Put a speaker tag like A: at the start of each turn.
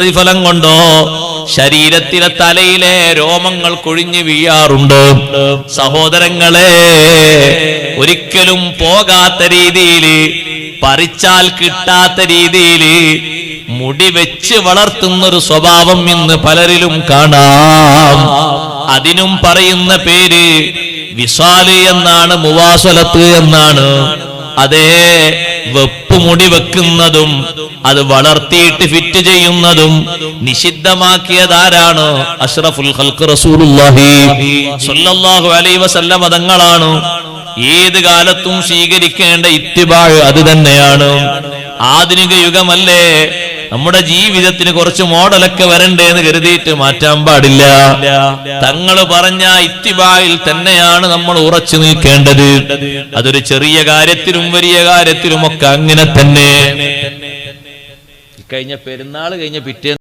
A: പ്രതിഫലം കൊണ്ടോ? ശരീരത്തിലെ തലയിലെ രോമങ്ങൾ കൊഴിഞ്ഞു വീഴാറുണ്ട്? സഹോദരങ്ങളെ ഒരിക്കലും പോകാത്ത രീതിയിൽ പറിച്ചാൽ കിട്ടാത്ത രീതിയിൽ മുടി വെച്ച് വളർത്തുന്നൊരു സ്വഭാവം ഇന്ന് പലരിലും കാണാം. അതിനും പറയുന്ന പേര് വിസാൽ എന്നാണ് മുവാസലത്ത് എന്നാണ്. അതേ വെപ്പ് മുടി വെക്കുന്നതും അത് വളർത്തിയിട്ട് ഫിറ്റ് ചെയ്യുന്നതും നിഷിദ്ധമാക്കിയതാരാണ്? അഷ്റഫുൽ ഹൽക്ക് റസൂലുള്ളാഹി സ്വല്ലല്ലാഹു അലൈഹി വസല്ലം തങ്ങളാണ്. ഏത് കാലത്തും സ്വീകരിക്കേണ്ട ഇത്തിബാഴ് അത് തന്നെയാണ്. ആധുനിക യുഗമല്ലേ? നമ്മുടെ ജീവിതത്തിന് കുറച്ച് മോഡലൊക്കെ വരണ്ടേ എന്ന് കരുതിയിട്ട് മാറ്റാൻ പാടില്ല. തങ്ങൾ പറഞ്ഞ ഇത്തിബായിൽ തന്നെയാണ് നമ്മൾ ഉറച്ചു നിൽക്കേണ്ടത്. അതൊരു ചെറിയ കാര്യത്തിലും വലിയ കാര്യത്തിലും ഒക്കെ അങ്ങനെ തന്നെ. കഴിഞ്ഞ പെരുന്നാൾ കഴിഞ്ഞ പിറ്റേ